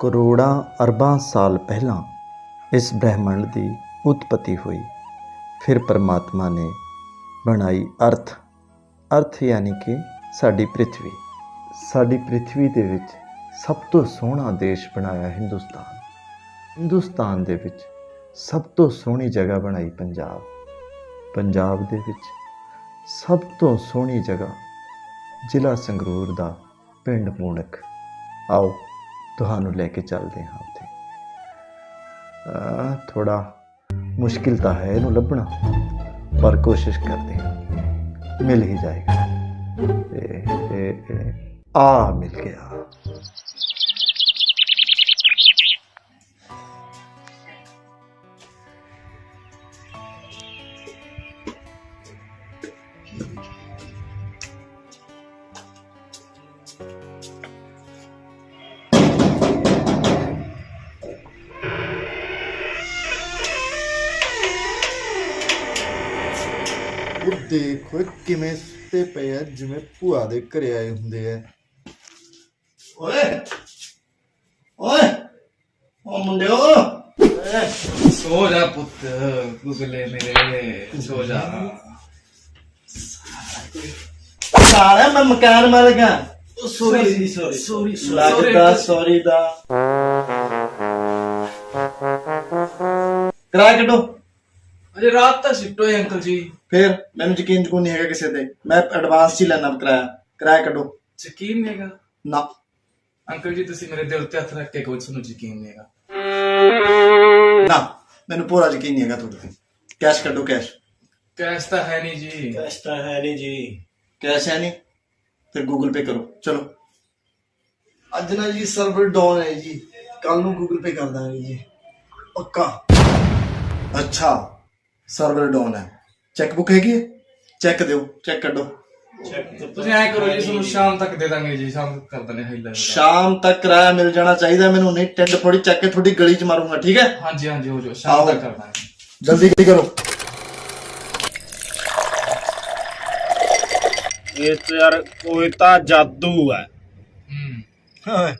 ਕਰੋੜਾਂ ਅਰਬਾਂ ਸਾਲ ਪਹਿਲਾਂ ਇਸ ਬ੍ਰਹਿਮੰਡ ਦੀ ਉਤਪਤੀ ਹੋਈ। ਫਿਰ ਪਰਮਾਤਮਾ ਨੇ ਬਣਾਈ ਅਰਥ। ਅਰਥ ਯਾਨੀ ਕਿ ਸਾਡੀ ਪ੍ਰਿਥਵੀ। ਸਾਡੀ ਪ੍ਰਿਥਵੀ ਦੇ ਵਿੱਚ ਸਭ ਤੋਂ ਸੋਹਣਾ ਦੇਸ਼ ਬਣਾਇਆ ਹਿੰਦੁਸਤਾਨ। ਹਿੰਦੁਸਤਾਨ ਦੇ ਵਿੱਚ ਸਭ ਤੋਂ ਸੋਹਣੀ ਜਗ੍ਹਾ ਬਣਾਈ ਪੰਜਾਬ। ਪੰਜਾਬ ਦੇ ਵਿੱਚ ਸਭ ਤੋਂ ਸੋਹਣੀ ਜਗ੍ਹਾ ਜ਼ਿਲ੍ਹਾ ਸੰਗਰੂਰ ਦਾ ਪਿੰਡ ਮੂਣਕ ਆਓ ਤੁਹਾਨੂੰ ਲੈ ਕੇ ਚੱਲਦੇ ਹਾਂ ਉੱਥੇ। ਅਹ ਥੋੜਾ ਮੁਸ਼ਕਿਲ ਤਾਂ ਹੈ ਇਹਨੂੰ ਲੱਭਣਾ, ਪਰ ਕੋਸ਼ਿਸ਼ ਕਰਦੇ ਹਾਂ। ਮਿਲ ਹੀ ਜਾਏਗਾ। ਆ ਮਿਲ ਗਿਆ। ਦੇਖੋ ਕਿਵੇਂ ਸੁੱਤੇ ਪਏ ਆ ਜਿਵੇਂ ਭੂਆ ਦੇ ਘਰੇ ਆਏ ਹੁੰਦੇ ਆ। ਓਏ ਓਏ ਉਹ ਮੁੰਡਿਓ ਓਏ, ਸੋ ਜਾ ਪੁੱਤ ਗੁਗਲੇ ਮੇਰੇ ਸੋ ਜਾ। ਸਾਲਿਆ ਮੈਂ ਮਕਾਨ ਗਿਆ ਸੋਰੀ ਸੋਰੀ ਸੋਰੀ ਲੱਗਦਾ ਸੌਰੀ ਦਾ। ਕਿਰਾਇਆ ਕੱਢੋ। ਅਜੇ ਰਾਤ ਤਾਂ ਸ਼ਿਫਟ ਹੋਈ ਅੰਕਲ ਜੀ। ਫਿਰ ਮੈਨੂੰ ਯਕੀਨ ਜਕੂਨ ਨਹੀਂ ਹੈਗਾ ਕਿਸੇ ਤੇ। ਮੈਂ ਐਡਵਾਂਸ 'ਚ ਹੀ ਲੈਣਾ ਕਿਰਾਇਆ। ਕਿਰਾਇਆ ਕੱਢੋ। ਯਕੀਨ ਨਹੀਂ ਹੈਗਾ? ਨਾ। ਅੰਕਲ ਜੀ ਤੁਸੀਂ ਮੇਰੇ ਦਿਲ ਤੇ ਹੱਥ ਰੱਖ ਕੇ ਕੋਈ ਤੁਹਾਨੂੰ ਯਕੀਨ ਨਹੀਂ ਹੈਗਾ। ਨਾ। ਮੈਨੂੰ ਪੂਰਾ ਯਕੀਨ ਨਹੀਂ ਹੈਗਾ ਤੁਹਾਡੇ ਤੇ। ਕੈਸ਼ ਕੱਢੋ ਕੈਸ਼। ਕੈਸ਼ ਤਾਂ ਹੈ ਨਹੀਂ ਜੀ। ਕੈਸ਼ ਤਾਂ ਹੈ ਨਹੀਂ ਜੀ। ਕੈਸ਼ ਹੈ ਨਹੀਂ? ਫਿਰ ਗੂਗਲ ਪੇ ਕਰੋ। ਚਲੋ। ਅੱਜ ਨਾ ਜੀ ਸਰਵਰ ਡਾਊਨ ਹੈ ਜੀ। ਕੱਲ ਨੂੰ ਗੂਗਲ ਪੇ ਕਰ ਦਾਂਗੇ ਜੀ। ਪੱਕਾ। ਅੱਛਾ। ਸਰਵਰ ਡਾਊਨ ਹੈ। ਚੈੱਕ ਬੁੱਕ ਹੈਗੀ ਹੈ? ਚੈੱਕ ਦਿਓ ਚੈੱਕ ਕੱਢੋ। ਤੁਸੀਂ ਐ ਕਰੋ ਜੀ ਤੁਹਾਨੂੰ ਸ਼ਾਮ ਤੱਕ ਦੇ ਦਾਂਗੇ ਜੀ ਸ਼ਾਮ ਤੱਕ ਕਰ ਦਨੇ ਹਾਈ ਲੈਵਲ ਸ਼ਾਮ ਤੱਕ ਕਿਰਾਇਆ ਮਿਲ ਜਾਣਾ ਚਾਹੀਦਾ ਮੈਨੂੰ ਨਹੀਂ ਟੈਂਡ ਫੋੜੀ ਚੱਕ ਕੇ ਤੁਹਾਡੀ ਗਲੀ 'ਚ ਮਾਰੂੰਗਾ ਠੀਕ ਹੈ? ਹਾਂਜੀ ਹਾਂਜੀ ਹੋ ਜਾਓ ਸ਼ਾਮ। ਤੱਕ ਕਰ ਦਾਂਗੇ। ਜਲਦੀ ਜਲਦੀ ਕਰੋ? ਇਹ ਤੇ ਯਾਰ ਕੋਈ ਤਾਂ ਜਾਦੂ ਹੈ। ਹੂੰ। ਓਏ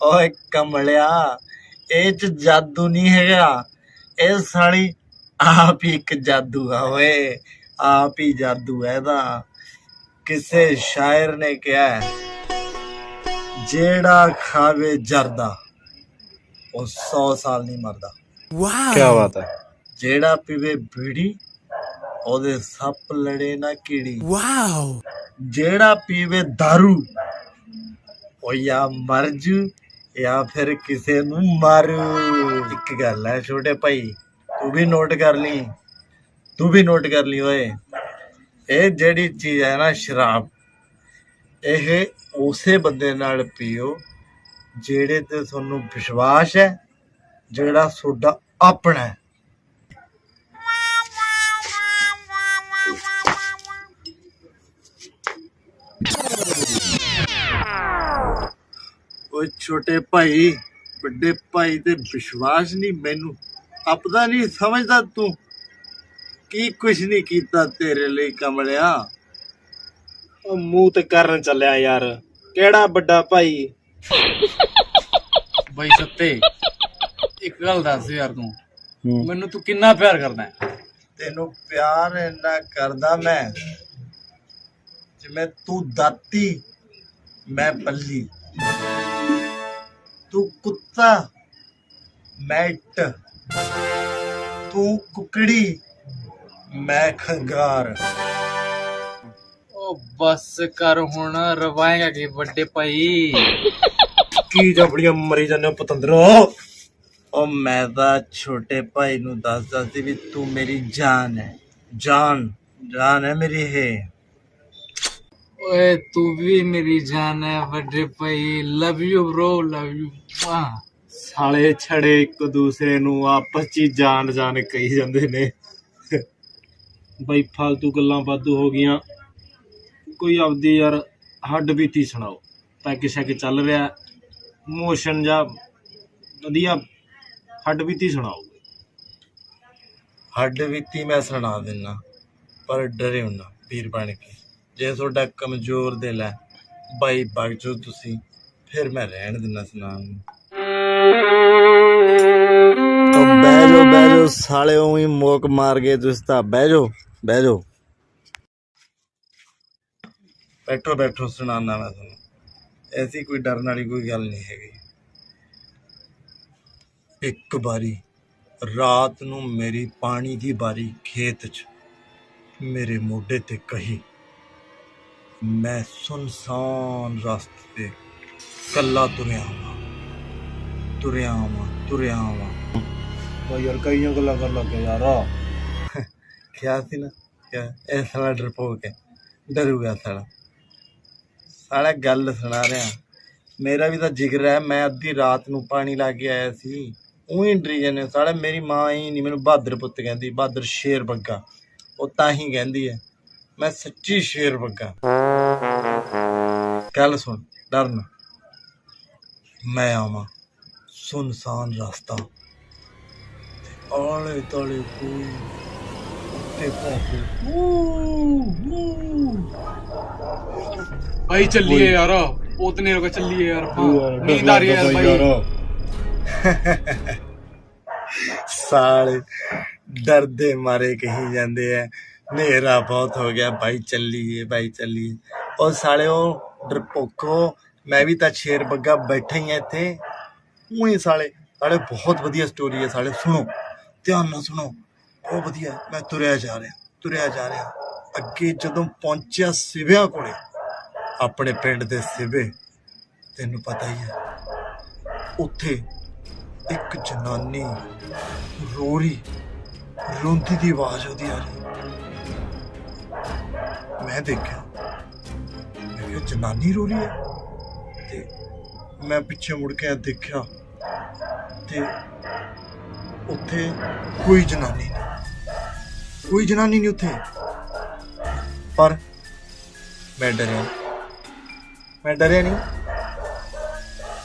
ਓਏ ਕਮਲਿਆ ਇਹ ਚ ਜਾਦੂ ਨਹੀਂ ਹੈਗਾ। ਇਹ ਸਾਲੀ ਆਪ ਹੀ ਇੱਕ ਜਾਦੂ ਆ ਓਏ ਆਪ ਹੀ ਜਾਦੂ ਹੈ ਇਹਦਾ। ਕਿਸੇ ਸ਼ਾਇਰ ਨੇ ਕਿਹਾ ਹੈ, ਜਿਹੜਾ ਖਾਵੇ ਜਰਦਾ ਉਹ 100 ਸਾਲ ਨਹੀਂ ਮਰਦਾ। ਕੀ ਬਾਤ ਹੈ। ਜਿਹੜਾ ਪੀਵੇ ਬੀੜੀ ਉਹਦੇ ਸੱਪ ਲੜੇ ਨਾ ਕੀੜੀ। ਵਾਓ। ਜਿਹੜਾ ਪੀਵੇ दारू ਉਹ ਜਾਂ ਮਰ ਜੂ ਜਾਂ ਫਿਰ ਕਿਸੇ ਨੂੰ ਮਾਰੂ। ਇੱਕ ਗੱਲ ਹੈ ਛੋਟੇ ਭਾਈ ਤੂੰ ਵੀ ਨੋਟ ਕਰ ਲਈ। ਤੂੰ ਵੀ ਨੋਟ ਕਰ ਲਈ ਓਏ। ਇਹ ਜਿਹੜੀ ਚੀਜ਼ ਹੈ ਨਾ ਸ਼ਰਾਬ, ਇਹ ਉਸੇ ਬੰਦੇ ਨਾਲ ਪੀਓ ਜਿਹੜੇ ਤੇ ਤੁਹਾਨੂੰ ਵਿਸ਼ਵਾਸ ਹੈ, ਜਿਹੜਾ ਤੁਹਾਡਾ ਆਪਣਾ ਹੈ। ਓਏ ਛੋਟੇ ਭਾਈ, ਵੱਡੇ ਭਾਈ ਤੇ ਵਿਸ਼ਵਾਸ ਨਹੀਂ ਮੈਨੂੰ। ਆਪਦਾ ਨਹੀਂ ਸਮਝਦਾ ਤੂੰ ਕੀ ਕੁਛ ਨਹੀਂ ਕੀਤਾ ਤੇਰੇ ਲਈ ਕਮਲਿਆ? ਉਹ ਮੂੰਹ ਤੇ ਕਰਨ ਚੱਲਿਆ ਯਾਰ। ਕਿਹੜਾ ਵੱਡਾ ਭਾਈ? ਬਈ ਸੱਤੇ ਇੱਕ ਗੱਲ ਦੱਸ ਯਾਰ ਤੂੰ। ਮੈਨੂੰ ਤੂੰ ਕਿੰਨਾ ਪਿਆਰ ਕਰਦਾ ਹੈ? ਤੈਨੂੰ ਪਿਆਰ ਇੰਨਾ ਕਰਦਾ ਮੈਂ ਜਿਵੇਂ ਤੂੰ ਦਾਤੀ ਮੈਂ ਪੱਲੀ। ਤੂੰ ਕੁੱਤਾ ਮੈਂ ਇੱਟ। ਤੂੰ ਕੁਕੜੀ ਮੈਂ ਖੰਗਾਰ। ਉਹ ਬੱਸ ਕਰ ਹੁਣ ਰਵਾਏਗਾ ਕਿ ਵੱਡੇ ਭਾਈ? ਕੀ ਜਬੜੀਆਂ ਮਰੀ ਜਾਂਦੇ ਹੋ ਪਤੰਦਰੋ? ਉਹ ਮੈਂ ਤਾਂ ਛੋਟੇ ਭਾਈ ਨੂੰ ਦੱਸਦਾ ਸੀ ਵੀ ਤੂੰ ਮੇਰੀ ਜਾਨ ਹੈ। ਜਾਨ ਜਾਨ ਹੈ ਮੇਰੀ ਇਹ। ਓਏ ਤੂੰ ਵੀ ਮੇਰੀ ਜਾਨ ਹੈ ਵੱਡੇ ਭਾਈ। Love you bro love you ਸਾਲੇ ਛੜੇ ਇੱਕ ਦੂਸਰੇ ਨੂੰ ਆਪਸ ਚ ਹੀ ਜਾਣ ਜਾਣ ਕਹੀ ਜਾਂਦੇ ਨੇ। ਬਈ ਫालतू ਗੱਲਾਂ ਵਾਧੂ ਹੋ ਗਈਆਂ। ਕੋਈ ਆਪਦੀ ਯਾਰ ਹੱਡ ਬੀਤੀ ਸੁਣਾਓ। ਪੈਕ ਸ਼ੈਗ ਚੱਲ ਰਿਹਾ। ਮੋਸ਼ਨ ਜਾਂ ਵਧੀਆ ਹੱਡ ਬੀਤੀ ਸੁਣਾਓ। ਹੱਡ ਬੀਤੀ ਮੈਂ ਸੁਣਾ ਦਿੰਨਾ, ਪਰ ਡਰੇ ਨਾ ਵੀਰ ਬਣ ਕੇ। ਜੇ ਤੁਹਾਡਾ ਕਮਜ਼ੋਰ ਦਿਲ ਹੈ, ਬਾਈ ਬਗ ਜੋ ਤੁਸੀਂ, ਫਿਰ ਮੈਂ ਰਹਿਣ ਦਿੰਨਾ ਸੁਣਾਉਣ ਨੂੰ। ਉਹ ਬਹਿ ਜਾਓ ਬਹਿ ਜਾਓ, ਸਾਲੇ ਉਹੀ ਮੋਕ ਮਾਰ ਗਏ ਤੁਸੀਂ ਤਾਂ ਬਹਿ ਜਾਓ ਬਹਿ ਜਾਓ। ਬੈਠੋ ਬੈਠੋ ਸੁਣਾਉਣਾ ਮੈਂ ਤੁਹਾਨੂੰ। ਐਸੀ ਕੋਈ ਡਰਨ ਵਾਲੀ ਕੋਈ ਗੱਲ ਨਹੀਂ ਹੈਗੀ। ਇੱਕ ਵਾਰੀ ਰਾਤ ਨੂੰ ਮੇਰੀ ਪਾਣੀ ਦੀ ਬਾਰੀ ਖੇਤ 'ਚ ਮੇਰੇ ਮੋਢੇ ਤੇ ਕਹੀ, ਮੈਂ ਸੁਨਸਾਨ ਰਸਤੇ ਤੇ ਕੱਲਾ ਤੁਰਿਆ ਆਵਾਂ। ਤੁਰਿਆ ਆਵਾਂ ਤੁਰਿਆ ਆਵਾਂ। ਬਈ ਯਾਰ, ਕਈਆਂ ਗੱਲਾਂ ਕਰਨ ਲੱਗ ਗਿਆ ਯਾਰ। ਕਿਹਾ ਸੀ ਨਾ? ਕਿ ਇਹ ਸਾਲਾ ਡਰਪੋਕ ਹੈ। ਡਰੂਗਾ ਸਾਲਾ। ਸਾਲਾ ਗੱਲ ਸੁਣਾ ਰਿਹਾ। ਮੇਰਾ ਵੀ ਤਾਂ ਜਿਗਰ ਹੈ, ਮੈਂ ਅੱਧੀ ਰਾਤ ਨੂੰ ਪਾਣੀ ਲਾ ਕੇ ਆਇਆ ਸੀ। ਉਹੀ ਡਰੀ ਜਾਂਦੇ ਸਾਲਾ ਮੇਰੀ ਮਾਂ ਹੀ ਨਹੀਂ, ਮੈਨੂੰ ਬਹਾਦਰ ਪੁੱਤ ਕਹਿੰਦੀ, ਬਹਾਦਰ ਸ਼ੇਰ ਬੱਗਾ। ਉਹ ਤਾਂ ਹੀ ਕਹਿੰਦੀ ਹੈ, ਮੈਂ ਸੱਚੀ ਸ਼ੇਰ ਬੱਗਾ। ਗੱਲ ਸੁਣ, ਡਰਨ। ਮੈਂ ਆਵਾਂ। ਸੁਨਸਾਨ ਰਸਤਾ। ਆਲੇ ਤਾਲੇ ਕੋਈ ਉੱਤੇ ਪਹੁੰਚੇ ਭਾਈ ਚੱਲੀਏ ਯਾਰ ਉਤਨੇ ਰੁਕ ਚੱਲੀਏ ਯਾਰ ਨੀਂਦ ਆ ਰਹੀ ਹੈ ਭਾਈ ਸਾਲੇ ਡਰਦੇ ਮਾਰੇ ਕਹੀ ਜਾਂਦੇ ਐ ਹਨੇਰਾ ਬਹੁਤ ਹੋ ਗਿਆ ਭਾਈ ਚੱਲੀਏ ਭਾਈ ਚੱਲੀਏ ਉਹ ਸਾਲੇ ਸਾਲਿਓ ਡਰਪੋਕੋ ਮੈਂ ਵੀ ਤਾਂ ਸ਼ੇਰ ਬੱਗਾ ਬੈਠਾ ਹੀ ਐ ਇੱਥੇ ਉਹੀ ਸਾਲੇ ਸਾਲੇ ਬਹੁਤ ਵਧੀਆ ਸਟੋਰੀ ਐ ਸਾਲੇ ਸੁਣੋ ਧਿਆਨ ਨਾਲ ਸੁਣੋ। ਬਹੁਤ ਵਧੀਆ, ਮੈਂ ਤੁਰਿਆ ਜਾ ਰਿਹਾ, ਤੁਰਿਆ ਜਾ ਰਿਹਾ। ਅੱਗੇ ਜਦੋਂ ਪਹੁੰਚਿਆ ਸਿਵਿਆਂ ਕੋਲੇ, ਆਪਣੇ ਪਿੰਡ ਦੇ ਸਿਵੇ, ਤੈਨੂੰ ਪਤਾ ਹੀ ਹੈ, ਉੱਥੇ ਇੱਕ ਜਨਾਨੀ ਰੋ ਰੋਂਦੀ ਦੀ ਆਵਾਜ਼ ਉਹਦੀ ਆ ਰਹੀ। ਮੈਂ ਦੇਖਿਆ, ਮੈਂ ਕਿਹਾ, ਜਨਾਨੀ ਰੋ ਰਹੀ ਹੈ? ਤੇ ਮੈਂ ਪਿੱਛੇ ਮੁੜ ਕੇ ਦੇਖਿਆ ਤੇ ਉੱਥੇ ਕੋਈ ਜਨਾਨੀ ਨਹੀਂ। ਕੋਈ ਜਨਾਨੀ ਨਹੀਂ ਉੱਥੇ। ਪਰ ਮੈਂ ਡਰਿਆ। ਮੈਂ ਡਰਿਆ ਨਹੀਂ।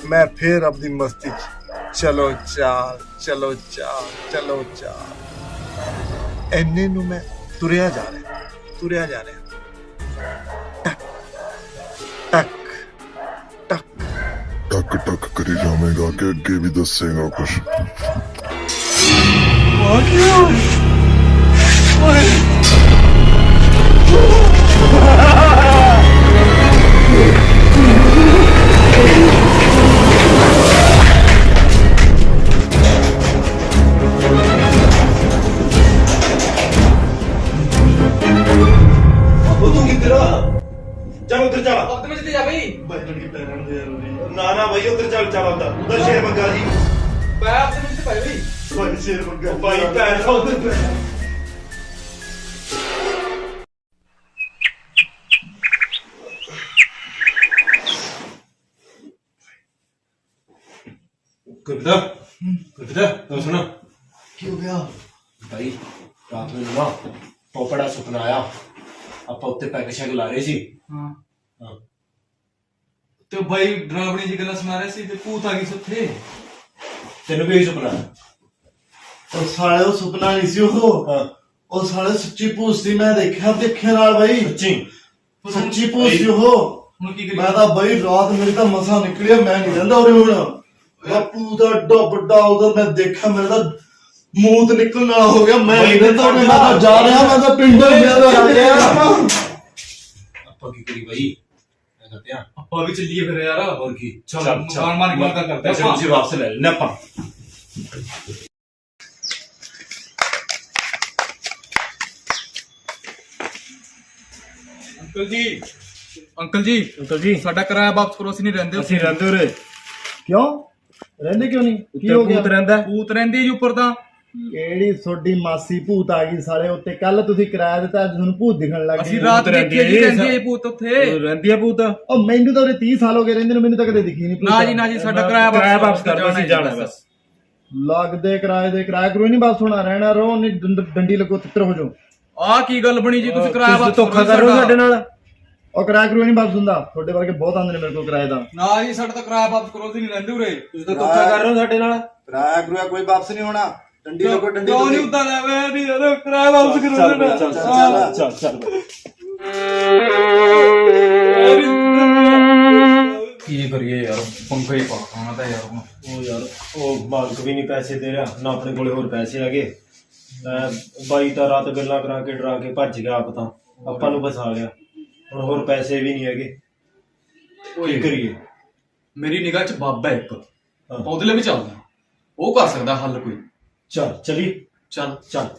ਮੈਂ ਫੇਰ ਆਪਣੀ ਮਸਤੀ ਚ, ਚਲੋ ਚਾਲ ਚਲੋ ਚਾਲ ਚਲੋ ਚਾਲ। ਐਨੇ ਨੂੰ ਮੈਂ ਤੁਰਿਆ ਜਾ ਰਿਹਾ। ਤੁਰਿਆ ਜਾ ਰਿਹਾ। ਟਕ ਟਕ ਟਕ। ਟਕ ਕਰੀ ਜਾਵੇਂਗਾ ਕਿ ਅੱਗੇ ਵੀ ਦੱਸੇਗਾ ਕੁਛ ਉਹ ਕੀ ਗਿਆ? ਭਾਈ ਰਾਤ ਨੂੰ ਨਾ ਪੋਪੜਾ ਸੁਪਨਾ ਆਇਆ। ਆਪਾਂ ਉੱਤੇ ਪੈਗ ਸ਼ੈਗ ਲਾ ਰਹੇ ਸੀ। ਹਾਂ। ਤੇ ਬਾਈ ਡਰਾਵਣੀ ਜੀ ਗੱਲਾਂ ਸੁਣਾ ਰਿਹਾ ਸੀ ਤੇ ਭੂਤ ਆ ਗਈ ਸੀ ਤੈਨੂੰ ਵੀ ਸੁਪਨਾ ਉਹ ਸਾਲੇ ਉਹ ਸੁਪਨਾ ਨਹੀਂ ਸੀ ਉਹ। ਉਹ ਸਾਲੇ ਸੱਚੀ ਭੂਤ ਸੀ ਮੈਂ ਦੇਖਿਆ ਦੇਖੇ ਨਾਲ ਬਈ। ਸੱਚੀ? ਸੱਚੀ ਭੂਤ ਸੀ ਉਹ। ਕੀ ਮੈਂ ਕਰੀਏ ਤਾਂ ਬਈ ਰਾਤ ਮੇਰੀ ਤਾਂ ਮਸਾ ਨਿਕਲਿਆ ਮੈਂ ਨਹੀਂ ਰਹਿੰਦਾ ਉਰੇ ਹੁਣ। ਮੈਂ ਭੂਤ ਦਾ ਡਾ ਵੱਡਾ ਉਹਦਾ ਮੈਂ ਦੇਖਿਆ ਮੇਰੇ ਤਾਂ ਮੂੰਹ ਤੇ ਨਿਕਲਣ ਵਾਲਾ ਹੋ ਗਿਆ ਮੈਂ ਨਹੀਂ ਉਰੇ ਮੈਂ ਤਾਂ ਜਾ ਰਿਹਾ ਮੈਂ ਤਾਂ ਪਿੰਡੋਂ ਗਿਆ ਤਾਂ ਜਾ ਰਿਹਾ ਆਪਾਂ ਕੀ ਕਰੀ ਭਾਈ ਮੈਂ ਕਰਦੇ ਆ ਆਪਾਂ ਵੀ ਚੱਲੀਏ ਫਿਰ ਯਾਰ। ਹੋਰ ਕੀ? ਚੱਲ, ਮਾਰ ਮਾਰ ਕੇ ਗੱਲ ਕਰਦੇ ਪੈਸੇ ਆਪਾਂ। ਤੁਸੀਂ ਵਾਪਸ ਲੈ ਲੈਣਾ ਆਪਾਂ। ਅੰਕਲ ਜੀ। ਅੰਕਲ ਜੀ ਅੰਕਲ ਜੀ। ਸਾਡਾ ਕਿਰਾਇਆ ਵਾਪਸ ਕਰੋ ਅਸੀਂ ਨਹੀਂ ਰਹਿੰਦੇ ਅਸੀਂ ਰਹਿੰਦੇ ਉਰੇ। ਕਿਉਂ? ਰਹਿੰਦੇ ਕਿਉਂ ਨਹੀਂ? ਕੀ ਹੋ ਗਿਆ? ਭੂਤ ਰਹਿੰਦਾ ਭੂਤ ਰਹਿੰਦੀ ਜੀ ਉੱਪਰ ਤਾਂ। ਕਿਹੜੀ ਤੁਹਾਡੀ ਮਾਸੀ ਭੂਤ ਆ ਗਈ ਸਾਲੇ ਉੱਤੇ? ਕੱਲ ਤੁਸੀਂ ਕਿਰਾਇਆ ਦਿੱਤਾ ਅੱਜ ਤੁਹਾਨੂੰ ਭੂਤ ਦਿਖਣ ਲੱਗ ਅਸੀਂ ਗਈ ਰਾਤ ਰਹਿੰਦੀ ਦੇਖੀ ਜੀ ਹੈ, ਰਹਿੰਦੀ ਹੈ ਭੂਤ ਉੱਥੇ। ਰਹਿੰਦੀ ਆ ਭੂਤ। ਉਹ ਮੈਨੂੰ ਤਾਂ ਉਰੇ 30 ਸਾਲ ਹੋ ਗਏ ਰਹਿੰਦੇ ਨੂੰ ਮੈਨੂੰ ਤਾਂ ਕਦੇ ਦਿਖੀ ਨਹੀਂ ਭੂਤ। ਨਾ ਜੀ ਨਾ ਜੀ ਸਾਡਾ ਕਿਰਾਇਆ ਕਿਰਾਇਆ ਵਾਪਸ ਕਰ ਦਿਓ ਅਸੀਂ ਜਾਣਾ ਬਸ। ਲੱਗਦੇ ਕਿਰਾਏ ਦੇ ਕਿਰਾਇਆ ਕਰੋ ਨਹੀਂ ਵਾਪਸ ਹੋਣਾ ਰਹਿਣਾ ਰਹੋ ਨਹੀਂ ਡੰਡ- ਲੱਗੋ ਤਿੱਤਰ ਹੋ ਜਾਓ। ਆਹ ਕੀ ਗੱਲ ਬਣੀ ਜੀ ਤੁਸੀਂ ਕਿਰਾਇਆ ਵਾਪਸ ਧੋਖਾ ਕਰੋ ਰਹੇ ਹੋ ਸਾਡੇ। ਨਾਲ। ਉਹ ਕਿਰਾਇਆ ਕਰੋ ਨਹੀਂ ਵਾਪਸ ਹੁੰਦਾ। ਤੁਹਾਡੇ ਵਰਗੇ ਬਹੁਤ ਆਉਂਦੇ ਨੇ ਮੇਰੇ ਕੋਲ ਕਿਰਾਏ ਦਾ। ਨਾ ਜੀ ਸਾਡਾ ਤਾਂ ਕਿਰਾਇਆ ਵਾਪਸ ਕਰੋ ਅਸੀਂ ਨਹੀਂ ਰਹਿੰਦੇ ਉਰੇ। ਤੁਸੀਂ ਤਾਂ ਧੋਖਾ ਕਰ ਰਹੇ ਹੋ ਸਾਡੇ ਨਾਲ। ਕਿਰਾਇਆ ਕਰੂਆ ਕੋਈ ਵਾਪਸ ਨਹੀਂ ਹੋਣਾ। ਡੰਡੀ ਲੱਗੋ ਡੰਡੀ ਕਿਉਂ ਨਹੀਂ ਉਦਾਂ ਲੈ ਮੈਂ ਨਹੀਂ ਯਾਰ ਕਿਰਾਇਆ ਵਾਪਸ ਕਰੋ ਚੱਲ ਚੱਲ, ਚੱਲ ਚੱਲ ਕੀ ਕਰੀਏ ਯਾਰ ਪੰਗਾ ਹੀ ਪਾਣਾ ਤਾਂ ਯਾਰ ਹੁਣ। ਉਹ ਯਾਰ ਉਹ ਮਾਲਕ ਵੀ ਨਹੀਂ ਪੈਸੇ ਦੇ ਰਿਹਾ ਨਾ ਆਪਣੇ ਕੋਲੇ ਹੋਰ ਪੈਸੇ ਹੈਗੇ। ਮੈਂ ਬਾਈ ਤਾਂ ਰਾਤ ਗੱਲਾਂ ਕਰਾ ਕੇ ਡਰਾ ਕੇ ਭੱਜ ਗਿਆ ਆਪ ਤਾਂ। ਆਪਾਂ ਨੂੰ ਫਸਾ ਲਿਆ। ਹੁਣ ਹੋਰ ਪੈਸੇ ਵੀ ਨਹੀਂ ਹੈਗੇ। ਕੀ ਕਰੀਏ? ਮੇਰੀ ਨਿਗਾਹ 'ਚ ਬਾਬਾ ਹੈ। ਇੱਕ ਉਹਦੇ ਲਈ ਵੀ ਚੱਲਦਾ। ਉਹ ਕਰ ਸਕਦਾ ਹੱਲ ਕੋਈ। ਚੱਲ ਚਲੀ ਚੱਲ ਚੱਲ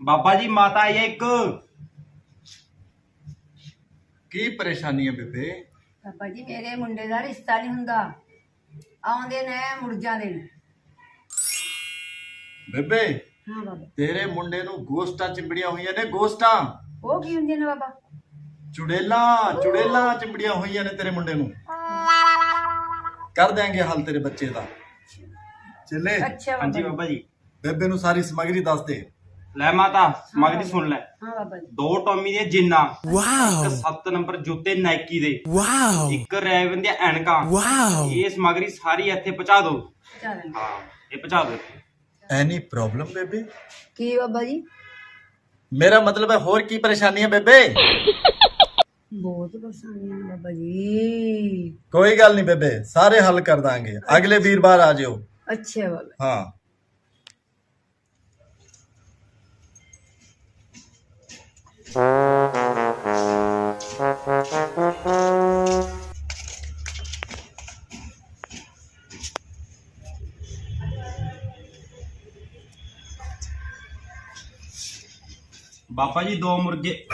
ਬਾਬਾ ਜੀ ਮਾਤਾ ਆਈ ਹੈ ਇੱਕ ਕੀ ਪਰੇਸ਼ਾਨੀ ਹੈ ਬੇਬੇ ਪਾਪਾ ਜੀ ਮੇਰੇ ਮੁੰਡੇ ਦਾ ਰਿਸ਼ਤਾ ਨਹੀਂ ਹੁੰਦਾ ਆਉਂਦੇ ਨੇ ਮੁੜ ਜਾਂਦੇ ਨੇ। ਬੇਬੇ ਹਾਂ ਬਾਬਾ। ਤੇਰੇ ਮੁੰਡੇ ਨੂੰ ਗੋਸਟਾਂ ਚਿੰਬੜੀਆਂ ਹੋਈਆਂ ਨੇ ਗੋਸਟਾਂ ਉਹ ਕੀ ਹੁੰਦੇ ਨੇ ਬਾਬਾ? ਚੁੜੇਲਾਂ ਚੁੜੇਲਾਂ ਚਿੰਬੜੀਆਂ ਹੋਈਆਂ ਨੇ ਤੇਰੇ ਮੁੰਡੇ ਨੂੰ। ਕਰ ਦਿਆਂਗੇ ਹੱਲ ਤੇਰੇ ਬੱਚੇ ਦਾ। ਚੱਲੇ। ਅੱਛਾ ਹਾਂਜੀ ਬਾਬਾ ਜੀ। ਬਾਬਾ ਜੀ। ਬੇਬੇ ਨੂੰ ਸਾਰੀ ਸਮੱਗਰੀ ਦੱਸ ਦੇ। ਲੈ ਮਾਤਾ ਮਗਰੀ ਸੁਣ ਲੈ। ਹਾਂ ਬਾਬਾ ਜੀ ਦੋ ਟੋਮੀ ਦੀਆਂ ਜਿੰਨਾ ਵਾਓ ਇੱਕ 7 ਨੰਬਰ ਜੁੱਤੇ ਨਾਈਕੀ ਦੇ ਵਾਓ ਇੱਕ ਰੈਵਨ ਦੀਆਂ ਐਨਕਾਂ। ਵਾਓ ਇਹ ਸਮਗਰੀ ਸਾਰੀ ਇੱਥੇ ਪਹੁੰਚਾ ਦਿਓ ਚੱਲ ਹਾਂ ਇਹ ਪਹੁੰਚਾ ਦਿਓ ਇੱਥੇ। ਐਨੀ ਪ੍ਰੋਬਲਮ ਬੇਬੇ? ਕੀ ਬਾਬਾ ਜੀ? ਮੇਰਾ ਮਤਲਬ ਹੈ ਹੋਰ ਕੀ ਪਰੇਸ਼ਾਨੀ ਹੈ ਬੇਬੇ? ਬਹੁਤ ਪਰੇਸ਼ਾਨੀਆਂ ਨੇ ਬਾਬਾ ਜੀ। ਕੋਈ ਗੱਲ ਨਹੀਂ ਬੇਬੇ ਸਾਰੇ ਹੱਲ ਕਰ ਦਾਂਗੇ। ਅਗਲੇ ਵੀਰਵਾਰ ਆ ਜਿਓ। ਅੱਛਾ ਬਾਬਾ। ਹਾਂ। ਬਾਬਾ ਜੀ ਦੋ ਮੁਰਗੇ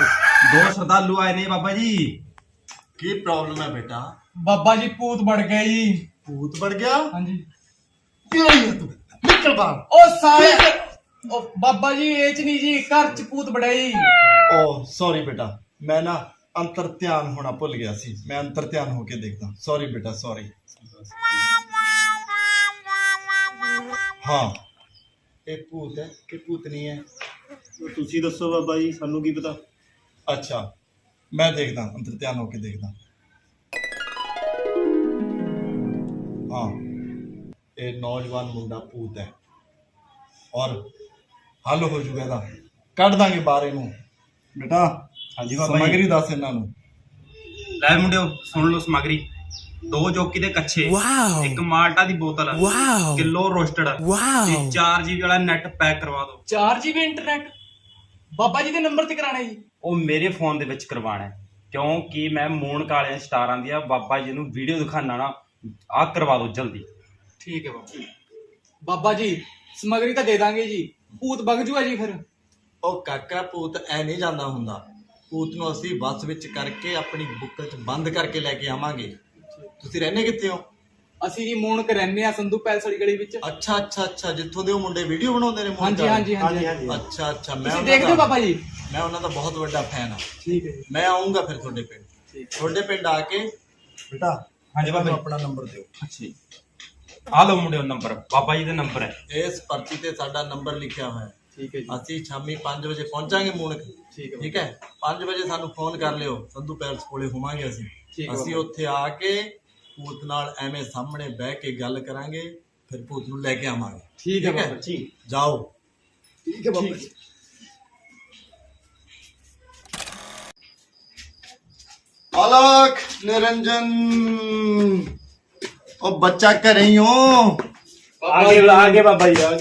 ਦੋ ਸਰਦਾਲੂ ਆਏ ਨੇ ਬਾਬਾ ਜੀ। ਕੀ ਪ੍ਰੋਬਲਮ ਹੈ ਬੇਟਾ? ਬਾਬਾ ਜੀ ਭੂਤ ਬਣ ਗਿਆ ਜੀ। ਭੂਤ ਵੜ ਗਿਆ? ਹਾਂਜੀ। ਕਿਉਂ ਹੈ ਤੂੰ? ਨਿਕਲ ਬਾਹਰ। ਉਹ ਸਾਰੇ ਉਹ ਬਾਬਾ ਜੀ ਇਹ ਚ ਨਹੀਂ ਜੀ ਘਰ ਚ ਭੂਤ ਬੜਿਆ ਜੀ। ਓ ਸੌਰੀ ਬੇਟਾ। ਮੈਂ ਨਾ ਅੰਤਰ ਧਿਆਨ ਹੋਣਾ ਭੁੱਲ ਗਿਆ ਸੀ। ਮੈਂ ਅੰਤਰ ਧਿਆਨ ਹੋ ਕੇ ਦੇਖਦਾ। ਸੌਰੀ ਬੇਟਾ ਸੌਰੀ ਹਾਂ। ਇਹ ਭੂਤ ਹੈ। ਕਿ ਭੂਤ ਨਹੀਂ ਹੈ। ਤੁਸੀਂ ਦੱਸੋ ਬਾਬਾ ਜੀ ਸਾਨੂੰ ਕੀ ਪਤਾ? ਅੱਛਾ। ਮੈਂ ਦੇਖਦਾ ਅੰਤਰ ਧਿਆਨ ਹੋ ਕੇ ਦੇਖਦਾ। ਹਾਂ। ਇਹ ਨੌਜਵਾਨ ਮੁੰਡਾ ਭੂਤ ਹੈ। ਔਰ ਹੱਲ ਹੋ ਜੂਗਾ ਇਹਦਾ। ਕੱਢ ਦਾਂਗੇ ਬਾਹਰ ਇਹਨੂੰ। ਬੇਟਾ ਹਾਂਜੀ ਬਾਬਾ ਜੀ। ਸਮਗਰੀ ਦੱਸ ਇਹਨਾਂ ਨੂੰ। ਲੈ ਮੁੰਡਿਓ ਸੁਣ ਲਓ ਸਮਗਰੀ। ਦੋ ਜੋਕੀ ਦੇ ਕੱਛੇ ਇੱਕ ਮਾਲਟਾ ਦੀ ਬੋਤਲ ਕਿਲੋ ਰੋਸਟਡ ਤੇ 4 ਜੀਬੀ ਵਾਲਾ ਨੈਟ ਪੈਕ ਕਰਵਾ ਦਿਓ। 4 ਜੀਬੀ ਇੰਟਰਨੈਟ? ਬਾਬਾ ਜੀ ਦੇ ਨੰਬਰ ਤੇ ਕਰਾਣਾ ਜੀ। ਉਹ ਮੇਰੇ ਫੋਨ ਦੇ ਵਿੱਚ ਕਰਵਾਉਣਾ ਹੈ ਕਿਉਂਕਿ ਮੈਂ ਮੂਨ ਕਾਲਿਆਂ ਸਟਾਰਾਂ ਦੀਆਂ ਬਾਬਾ ਜੀ ਨੂੰ ਵੀਡੀਓ ਦਿਖਾਣਾ ਨਾ ਆਹ ਕਰਵਾ ਦਿਓ ਜਲਦੀ। ਠੀਕ ਹੈ ਬਾਬਾ। ਬਾਬਾ ਜੀ ਸਮਗਰੀ ਤਾਂ ਦੇ ਦਾਂਗੇ ਜੀ। ਭੂਤ ਵਗ ਜੂਗਾ ਜੀ ਫਿਰ। ਉਹ ਕਾਕਾ ਭੂਤ ਐ ਨਹੀਂ ਜਾਂਦਾ ਹੁੰਦਾ। ਭੂਤ ਨੂੰ ਅਸੀਂ ਬੱਸ ਵਿੱਚ ਕਰਕੇ ਆਪਣੀ ਬੁੱਕਲ 'ਚ ਬੰਦ ਕਰਕੇ ਲੈ ਕੇ ਆਵਾਂਗੇ। ਤੁਸੀਂ ਰਹਿੰਦੇ ਕਿੱਥੇ ਹੋ? ਅਸੀਂ ਜੀ ਮੂਣਕ ਰਹਿੰਦੇ ਆ ਸੰਧੂ ਪੈਲਸ ਵਾਲੀ ਗਲੀ ਵਿੱਚ। ਅੱਛਾ ਅੱਛਾ ਅੱਛਾ ਜਿੱਥੋਂ ਦੇ ਉਹ ਮੁੰਡੇ ਵੀਡੀਓ ਬਣਾਉਂਦੇ ਨੇ ਹਾਂਜੀ। ਹਾਂਜੀ ਹਾਂਜੀ ਹਾਂਜੀ। ਅੱਛਾ ਅੱਛਾ ਮੈਂ ਤੁਸੀਂ ਦੇਖਦੇ ਹੋ ਦਾ ਬਾਬਾ ਜੀ? ਮੈਂ ਉਹਨਾਂ ਦਾ ਬਹੁਤ ਵੱਡਾ ਫੈਨ ਆ। ਠੀਕ ਹੈ ਜੀ। ਮੈਂ ਆਉਂਗਾ ਫਿਰ ਤੁਹਾਡੇ ਪਿੰਡ। ਤੁਹਾਡੇ ਪਿੰਡ ਆ ਕੇ ਬੇਟਾ ਹਾਂਜੀ ਬਾਬਾ ਆਪਣਾ ਨੰਬਰ ਦਿਓ। ਅੱਛਾ ਆ ਲਓ ਮੁੰਡਿਓ ਨੰਬਰ ਬਾਬਾ ਜੀ ਦਾ ਨੰਬਰ ਹੈ। ਇਸ ਪਰਚੀ ਤੇ ਸਾਡਾ ਨੰਬਰ ਲਿਖਿਆ ਹੋਇਆ ਹੈ। ਠੀਕ ਹੈ ਜੀ। ਅਸੀਂ ਸ਼ਾਮੀ 5 ਵਜੇ ਪਹੁੰਚਾਂਗੇ ਮੂਨਕ ਠੀਕ ਹੈ ਠੀਕ ਹੈ? 5 ਵਜੇ ਸਾਨੂੰ ਫੋਨ ਕਰ ਲਿਓ। ਸੰਧੂ ਪੈਲਸ ਕੋਲੇ ਹੋਵਾਂਗੇ ਅਸੀਂ। ਅਸੀਂ। ਉੱਥੇ ਆ ਕੇ ਭੂਤ ਨਾਲ ਐਵੇਂ ਸਾਹਮਣੇ ਬਹਿ ਕੇ ਗੱਲ ਕਰਾਂਗੇ ਫਿਰ ਭੂਤ ਨੂੰ ਲੈ ਕੇ ਆਵਾਂਗੇ। ਠੀਕ ਹੈ ਠੀਕ ਹੈ। ਬਾਬਾ ਜੀ। ਜਾਓ। ਠੀਕ ਹੈ ਬਾਬਾ ਜੀ। ਅਲਖ ਨਿਰੰਜਨ। ਉਹ ਬੱਚਾ ਘਰੇ ਹੀ ਹੋ। ਆਗੇ ਆਗੇ ਬਾਬਾ ਜੀ ਆਗੇ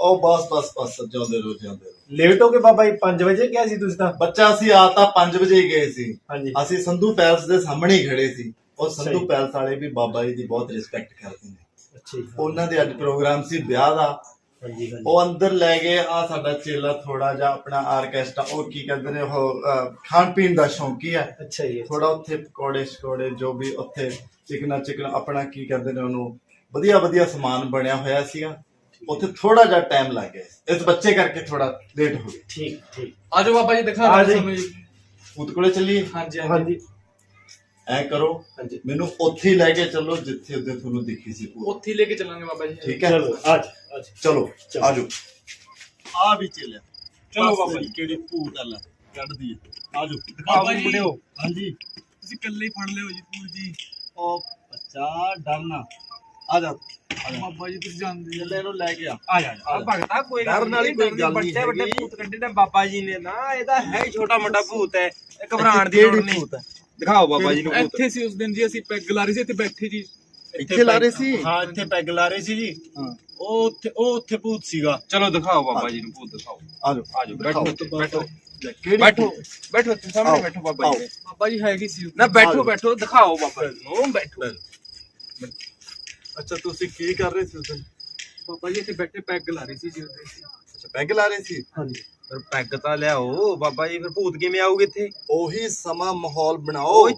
ਉਹ ਬਸ ਬਸ ਬਸ ਜਾਉਂਦੇ ਰਹੋ ਜਾਉਂਦੇ ਰਹੋ। ਲੇਟ ਹੋ ਗਏ ਬਾਬਾ ਜੀ 5 ਵਜੇ ਕਿਹਾ ਸੀ ਤੁਸੀਂ ਤਾਂ? ਬੱਚਾ ਅਸੀਂ ਆ ਤਾਂ 5 ਵਜੇ ਗਏ ਸੀ। ਹਾਂਜੀ। ਅਸੀਂ ਸੰਧੂ ਪੈਲਸ ਦੇ ਸਾਹਮਣੇ ਹੀ ਖੜੇ ਸੀ। ਉਹ ਸੰਧੂ। ਪੈਲਸ ਵਾਲੇ ਵੀ ਬਾਬਾ ਜੀ ਦੀ ਬਹੁਤ ਰਿਸਪੈਕਟ ਕਰਦੇ ਨੇ। ਅੱਛਾ ਜੀ ਉਹਨਾਂ ਦੇ ਅੱਜ ਪ੍ਰੋਗਰਾਮ ਸੀ ਵਿਆਹ ਦਾ। ਹਾਂਜੀ ਹਾਂਜੀ। ਉਹ ਅੰਦਰ ਲੈ ਗਏ ਆ ਸਾਡਾ ਚੇਲਾ ਥੋੜਾ ਜਿਹਾ ਆਪਣਾ ਆਰਕੈਸਟਰਾ ਉਹ ਕੀ ਕਹਿੰਦੇ ਨੇ ਉਹ ਅਹ, ਖਾਣ ਪੀਣ ਦਾ ਸ਼ੌਂਕੀ ਹੈ। ਅੱਛਾ ਜੀ ਥੋੜਾ ਉੱਥੇ ਪਕੌੜੇ ਸ਼ਕੌੜੇ ਜੋ ਵੀ ਉੱਥੇ ਚਿਕਨਾ ਚਿਕਨਾ ਆਪਣਾ ਕੀ ਕਹਿੰਦੇ ਨੇ ਉਹਨੂੰ ਵਧੀਆ ਵਧੀਆ ਸਮਾਨ ਬਣਿਆ ਹੋਇਆ ਸੀਗਾ। ਉੱਥੇ ਥੋੜਾ ਜਿਹਾ ਟਾਈਮ ਲੱਗ ਗਿਆ। ਇਸ ਬੱਚੇ ਕਰਕੇ ਥੋੜਾ ਲੇਟ ਹੋ ਗਿਆ। ਠੀਕ ਠੀਕ। ਆਜੋ ਬਾਬਾ ਜੀ ਦਿਖਾ ਆ ਦਿਓ ਜੀ। ਸਾਨੂੰ ਜੀ। ਭੂਤ ਕੋਲੇ ਚੱਲੀਏ? ਹਾਂਜੀ ਹਾਂਜੀ। ਐ ਕਰੋ ਹਾਂਜੀ। ਮੈਨੂੰ ਉੱਥੇ ਹੀ ਲੈ ਕੇ ਚੱਲੋ ਜਿੱਥੇ ਉਹਦੇ ਤੁਹਾਨੂੰ ਦਿਖੀ ਸੀ ਭੂਤ। ਉੱਥੇ ਹੀ ਲੈ ਕੇ ਚੱਲਾਂਗੇ ਬਾਬਾ ਜੀ। ਠੀਕ ਹੈ? ਚਲੋ ਅੱਜ ਅੱਜ ਚਲੋ ਚਲੋ। ਆਜੋ। ਆ ਵੀ ਚੱਲਿਆ। ਚਲੋ ਬਾਬਾ ਜੀ। ਕਿਹੜੀ ਭੂਤ ਆ ਲੈ ਕੱਢ ਦਈਏ ਆਜੋ। ਦਿਖਾਓ ਮੁੰਡਿਓ ਹਾਂਜੀ। ਤੁਸੀਂ ਇਕੱਲੇ ਹੀ ਫੜ ਲਿਓ ਜੀ ਭੂਤ ਜੀ। ਉਹ ਬੱਚਾ ਡਰਨਾ। ਆ ਜਾ ਬਾਬਾ ਜੀ ਤੁਸੀਂ ਜਾਣਦੇ ਚੱਲੇ ਇਹਨੂੰ ਲੈ ਕੇ ਆ। ਆ ਜਾ ਆ ਭਗਤਾ ਕੋਈ ਗੱਲ ਡਰਨ ਵਾਲੀ ਨਹੀਂ ਕੋਈ ਗੱਲ ਨਹੀਂ ਵੱਡੇ ਵੱਡੇ ਹੈਗੀ। ਭੂਤ ਕੱਢੇ ਨੇ ਬਾਬਾ ਜੀ ਨੇ ਨਾ ਇਹਦਾ ਹੈ ਹੀ ਛੋਟਾ ਮੋਟਾ ਭੂਤ ਹੈ ਇਹ ਘਬਰਾਉਣ ਦੀ ਲੋੜ ਕਿਹੜੀ ਨਹੀਂ। ਭੂਤ ਹੈ? ਦਿਖਾਓ ਬਾਬਾ ਜੀ ਨੂੰ ਭੂਤ। ਇੱਥੇ ਸੀ ਉਸ ਦਿਨ ਜੀ ਅਸੀਂ ਪੈਗ ਲਾ ਰਹੇ ਸੀ ਇੱਥੇ ਬੈਠੇ ਜੀ। ਇੱਥੇ ਲਾ ਰਹੇ ਸੀ? ਹਾਂ ਇੱਥੇ ਪੈਗ ਲਾ ਰਹੇ ਸੀ ਜੀ। ਉਹ ਉੱਥੇ ਉਹ ਉੱਥੇ ਭੂਤ ਸੀਗਾ। ਚਲੋ ਦਿਖਾਓ ਬਾਬਾ ਜੀ ਨੂੰ ਭੂਤ ਦਿਖਾਓ। ਆਜੋ ਆਜੋ ਬੈਠੋ ਬੈਠੋ। ਕਿਹੜੀ ਬੈਠੋ? ਬੈਠੋ ਤੁਸੀਂ ਸਾਹਮਣੇ ਬੈਠੋ ਬਾਬਾ ਜੀ। ਬਾਬਾ ਜੀ ਹੈਗੀ ਸੀ ਨਾ ਬੈਠੋ ਬੈਠੋ ਦਿਖਾਓ ਬਾਬਾ ਜੀ ਨੂੰ ਬੈਠੋ। ਅੱਛਾ ਤੁਸੀਂ ਕੀ ਕਰ ਰਹੇ ਸੀ ਉਸ ਦਿਨ ਬਾਬਾ ਜੀ ਇੱਥੇ ਬੈਠੇ ਪੈਗ ਲਾ ਰਹੇ ਸੀ ਜੀ ਉਹਦੇ ਅੱਛਾ ਪੈਗ ਲਾ ਰਹੇ ਸੀ? ਹਾਂਜੀ। ਫਿਰ ਪੈਗ ਤਾਂ ਲਿਆਓ ਬਾਬਾ ਜੀ ਫਿਰ ਭੂਤ ਕਿਵੇਂ ਆਊਗੇ ਇੱਥੇ? ਉਹੀ ਸਮਾਂ ਮਾਹੌਲ ਬਣਾਓ। ਉਹ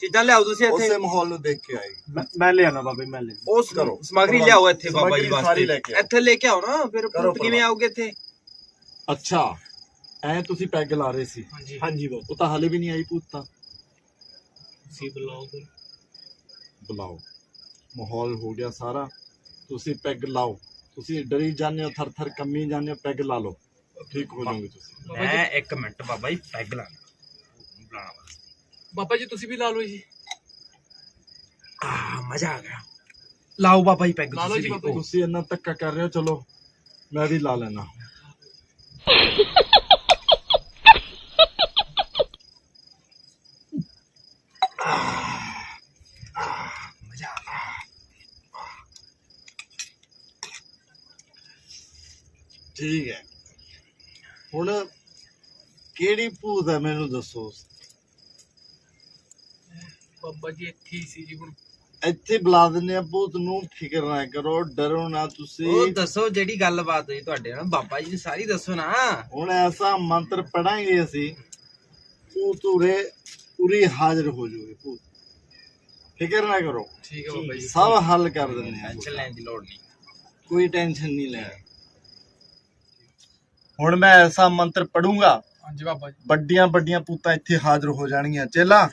ਚੀਜ਼ਾਂ ਲਿਆਓ ਤੁਸੀਂ ਇੱਥੇ। ਉਸੇ ਮਾਹੌਲ ਨੂੰ ਦੇਖ ਕੇ ਆਏ। ਮੈਂ- ਮੈਂ ਲਿਆਣਾ ਬਾਬੇ ਮੈਂ ਲਿਆ ਉਸ ਕਰੋ। ਸਮਗਰੀ ਲਿਆਓ ਇੱਥੇ ਬਾਬਾ ਜੀ ਸਮੱਗਰੀ ਸਾਰੀ ਲੈ ਵਾਸਤੇ ਕੇ ਆਓ। ਇੱਥੇ ਲੈ ਕੇ ਆਓ ਨਾ ਫਿਰ ਕਰੋ ਭੂਤ ਕਿਵੇਂ ਆਊਗੇ ਇੱਥੇ? ਅੱਛਾ ਐ ਤੁਸੀਂ ਪੈਗ ਲਾ ਰਹੇ ਸੀ। ਹਾਂਜੀ। ਹਾਂਜੀ ਬਾਬਾ ਉਹ ਤਾਂ ਹਲੇ ਵੀ ਨਹੀਂ ਆਈ ਭੂਤ ਤਾਂ। ਸੀ ਬੁਲਾਓ ਫਿਰ ਬੁਲਾਓ। ਮਾਹੌਲ ਹੋ ਗਿਆ ਸਾਰਾ। ਤੁਸੀਂ ਪੈਗ ਲਾਓ। ਤੁਸੀਂ ਡਰੀ ਜਾਂਦੇ ਹੋ ਥਰ ਥਰ ਕੰਮੀ ਜਾਂਦੇ ਹੋ ਪੈਗ ਲਾ ਲਓ। ਠੀਕ ਹੋ ਜਾਓਗੇ ਤੁਸੀਂ। ਮੈਂ ਇੱਕ ਮਿੰਟ ਬਾਬਾ ਜੀ ਪੈਗ ਬੁਲਾਣਾ ਬਾਬਾ ਜੀ ਤੁਸੀਂ ਵੀ ਲਾ ਲਓ ਜੀ। ਆ ਮਜ਼ਾ ਆ ਗਿਆ। ਲਾਓ ਬਾਬਾ ਜੀ ਪੈਗ ਲਾ ਲਓ ਜੀ ਤੁਸੀਂ ਬਾਬਾ ਜੀ। ਤੁਸੀਂ ਇੰਨਾ ਧੱਕਾ ਕਰ ਰਹੇ ਹੋ ਚਲੋ ਮੈਂ ਵੀ ਲਾ ਲੈਣਾ ਠੀਕ ਹੈ। ਹੁਣ ਕਿਹੜੀ ਭੂਤ ਹੈ ਮੈਨੂੰ ਦੱਸੋ? ਬਾਬਾ ਜੀ ਇੱਥੇ ਹੀ ਸੀ ਜੀ ਹੁਣ। ਇੱਥੇ ਬੁਲਾ ਦਿੰਦੇ ਆ ਭੂਤ ਨੂੰ ਫਿਕਰ ਨਾ ਕਰੋ ਡਰੋ ਨਾ ਉਹ ਤੁਸੀਂ ਦੱਸੋ ਜਿਹੜੀ ਗੱਲਬਾਤ ਹੋਈ ਤੁਹਾਡੇ ਨਾਲ। ਬਾਬਾ ਜੀ ਨੇ ਸਾਰੀ ਦੱਸੋ ਨਾ। ਹੁਣ ਐਸਾ ਮੰਤਰ ਪੜਾਂਗੇ ਅਸੀਂ ਭੂਤ ਉਰੇ ਉਰੀ ਹਾਜ਼ਰ ਹੋ ਜਾਊਗੇ ਭੂਤ। ਫਿਕਰ ਨਾ ਕਰੋ। ਠੀਕ ਹੈ ਬਾਬਾ ਜੀ। ਸਭ ਹੱਲ ਕਰ ਦਿੰਦੇ ਆ ਟੈਨਸ਼ਨ ਲੈਣ ਦੀ ਲੋੜ ਨਹੀਂ। ਕੋਈ ਟੈਨਸ਼ਨ ਨਹੀਂ ਲੈਣੀ ਹੁਣ ਮੈਂ ਐਸਾ ਮੰਤਰ ਪੜੂੰਗਾ। ਹਾਂਜੀ ਬਾਬਾ ਜੀ। ਵੱਡੀਆਂ ਵੱਡੀਆਂ ਭੂਤਾਂ ਇੱਥੇ ਹਾਜ਼ਰ ਹੋ ਜਾਣਗੀਆਂ ਚੇਲਾ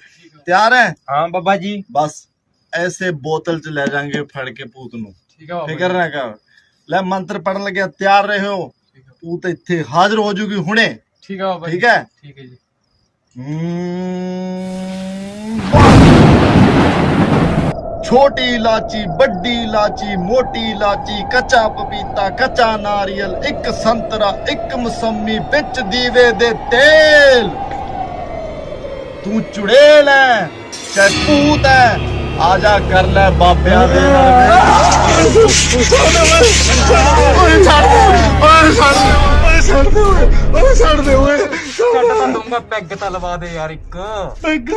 ਤਿਆਰ ਹੈ? ਹਾਂ ਬਾਬਾ ਜੀ। ਬਸ ਐਸੇ ਬੋਤਲ ਚ ਲੈ ਜਾਾਂਗੇ ਫੜ ਕੇ ਭੂਤ ਨੂੰ। ਠੀਕ ਹੈ ਬਾਬਾ ਫਿਕਰ ਨਾ ਕਰ। ਲੈ ਮੰਤਰ ਪੜਨ ਲੱਗਿਆ ਤਿਆਰ ਰਹੋ। ਹੈ ਭੂਤ ਇੱਥੇ ਹਾਜ਼ਰ ਹੋ ਜੂਗੀ ਹੁਣੇ। ਠੀਕ ਹੈ ਬਾਬਾ ਠੀਕ ਹੈ? ਠੀਕ ਹੈ ਜੀ। ਹਮ, ਛੋਟੀ ਇਲਾਚੀ ਵੱਡੀ ਇਲਾਚੀ ਮੋਟੀ ਇਲਾਚੀ ਕੱਚਾ ਪਪੀਤਾ ਕੱਚਾ ਨਾਰੀਅਲ ਇੱਕ ਸੰਤਰਾ ਇੱਕ ਮਸੰਮੀ ਵਿੱਚ ਦੀਵੇ ਦੇ ਤੇਲ। ਤੂੰ ਚੁੜੇਲ ਹੈ ਚਾਹੇ ਭੂਤ ਹੈ ਆ ਜਾ ਕਰ ਲੈ ਬਾਬਿਆਂ ਦੇ ਨਾਲ। ਓਏ ਛੱਡ ਦੇ ਓਏ ਛੱਡ ਦੇ ਓਏ ਛੱਡ ਦੇ ਓਏ ਓਏ ਛੱਡ ਦੇ ਓਏ। ਕੱਟ ਤਾਂ ਦਊਂਗਾ ਪੈਗ ਤਾਂ ਲਵਾ ਦੇ ਯਾਰ ਇੱਕ। ਪੈਗ।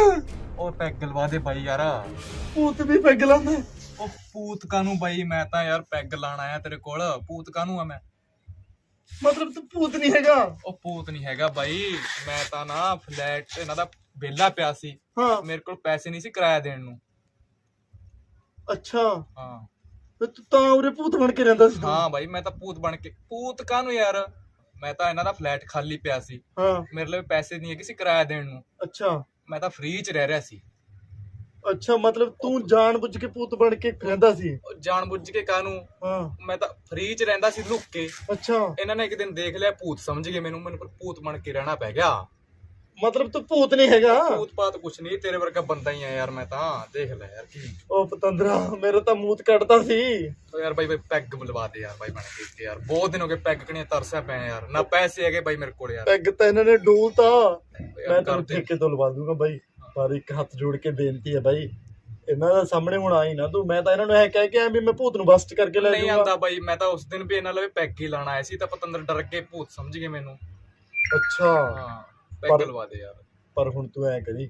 ਉਹ ਪੈਗ ਲਵਾ ਦੇ ਬਾਈ ਯਾਰ। ਭੂਤ ਵੀ ਪੈਗ ਲਾਉਂਦਾ। ਉਹ ਪੂਤ ਕਾਨੂੰ ਬਾਈ? ਮੈਂ ਤਾਂ ਯਾਰ ਪੈਗ ਲਾਣ ਆਇਆ ਤੇਰੇ ਕੋਲ। ਪੂਤ ਕਾਨੂੰ ਆ ਮੈਂ? ਮਤਲਬ ਤੂੰ ਭੂਤ ਨਹੀਂ ਹੈਗਾ। ਉਹ ਪੂਤ ਨਹੀਂ ਹੈਗਾ ਬਾਈ। ਮੈਂ ਤਾਂ ਨਾ ਫਲੈਟ ਇਹਨਾਂ ਦਾ ਵਿਹਲਾ ਪਿਆ ਸੀ। ਹਾਂ। ਮੇਰੇ ਕੋਲ ਪੈਸੇ ਨਹੀਂ ਸੀ ਕਿਰਾਇਆ ਦੇਣ ਨੂੰ। ਅੱਛਾ। ਹਾਂ। ਤੇ ਤੂੰ ਤਾਂ ਉਰੇ ਭੂਤ ਬਣ ਕੇ ਰਹਿੰਦਾ ਸੀ ਤੂੰ? ਹਾਂ ਬਾਈ ਮੈਂ ਤਾਂ ਪੂਤ ਬਣ ਕੇ ਪੂਤ ਕਾਨੂੰ ਯਾਰ? ਮੈਂ ਤਾਂ ਇਹਨਾਂ ਦਾ ਫਲੈਟ ਖਾਲੀ ਪਿਆ ਸੀ। ਹਾਂ। ਮੇਰੇ ਲਈ ਪੈਸੇ ਨਹੀਂ ਹੈਗੇ ਸੀ ਕਿਰਾਇਆ ਦੇਣ ਨੂੰ। ਅੱਛਾ। ਮੈਂ ਤਾਂ ਫ੍ਰੀ ਚ ਰਹਿ ਰਿਹਾ ਸੀ। ਅੱਛਾ ਮਤਲਬ ਤੂੰ ਜਾਣ ਬੁੱਝ ਕੇ ਭੂਤ ਬਣ ਕੇ ਰਹਿੰਦਾ ਸੀ? ਜਾਣ ਬੁੱਝ ਕੇ ਕਾਨੂੰ ਹਾਂ। ਮੈਂ ਤਾਂ ਫ੍ਰੀ ਚ ਰਹਿੰਦਾ ਸੀ ਲੁੱਕ ਕੇ। ਅੱਛਾ। ਇਹਨਾਂ ਨੇ ਇੱਕ ਦਿਨ ਦੇਖ ਲਿਆ ਭੂਤ ਸਮਝ ਗਏ ਮੈਨੂੰ ਮੈਨੂੰ ਭੂਤ ਬਣ ਕੇ ਰਹਿਣਾ ਪੈ ਗਿਆ। ਮਤਲਬ ਤੂੰ ਭੂਤ ਨਹੀਂ ਹੈਗਾ। ਭੂਤ ਪਾਤ ਕੁਛ ਨਹੀਂ ਤੇਰੇ ਵਰਗਾ ਬੰਦਾ ਹੀ ਆ ਯਾਰ ਮੈਂ ਤਾਂ। ਦੇਖ ਲੈ ਯਾਰ ਕੀ। ਉਹ ਪਤੰਦਰਾ ਮੇਰਾ ਤਾਂ ਮੂਤ ਕੱਟਦਾ ਸੀ। ਓ ਯਾਰ ਬਾਈ ਬਾਈ ਪੈਗ ਬੁਲਵਾ ਦੇ ਯਾਰ ਬਾਈ ਬਣ ਕੇ ਇੱਥੇ ਯਾਰ। ਬਹੁਤ ਦਿਨ ਹੋ ਗਏ ਪੈਗ ਕਣੀਆਂ ਤਰਸਿਆ ਪਿਆ ਯਾਰ। ਨਾ ਪੈਸੇ ਹੈਗੇ ਬਾਈ ਮੇਰੇ ਕੋਲ ਯਾਰ। ਪੈਗ ਤਾਂ ਇਹਨਾਂ ਨੇ ਡੋਲਤਾ। ਮੈਂ ਕਰਦੇ। ਠੇਕੇ ਤੋਂ ਲਵਾ ਦੂੰਗਾ ਬਾਈ। ਪਰ ਇੱਕ ਹੱਥ ਜੋੜ ਕੇ ਬੇਨਤੀ ਹੈ ਬਾਈ। ਇਹਨਾਂ ਦਾ ਸਾਹਮਣੇ ਹੁਣ ਆਈ ਨਾ ਤੂੰ। ਮੈਂ ਤਾਂ ਇਹਨਾਂ ਨੂੰ ਇਹ ਕਹਿ ਕੇ ਆਇਆ ਵੀ ਮੈਂ ਭੂਤ ਨੂੰ ਬਸਟ ਕਰਕੇ ਲੈ ਨਹੀਂ ਜਾਊਂਗਾ। ਆਂਦਾ ਬਾਈ। ਮੈਂ ਤਾਂ ਉਸ ਦਿਨ ਵੀ ਇਹਨਾਂ ਲਵੇ ਪੈਗ ਹੀ ਲਾਣ ਆਇਆ ਸੀ। ਤਾਂ ਪਤੰਦਰ ਡਰ ਕੇ ਭੂਤ ਸਮਝ ਗਏ ਮੈਨੂੰ। ਅੱਛਾ। ਹਾਂ। ਪੈਗ ਪਰ- ਲਵਾ ਦੇ ਯਾਰ। ਪਰ ਹੁਣ ਤੂੰ ਐ ਕਰੀ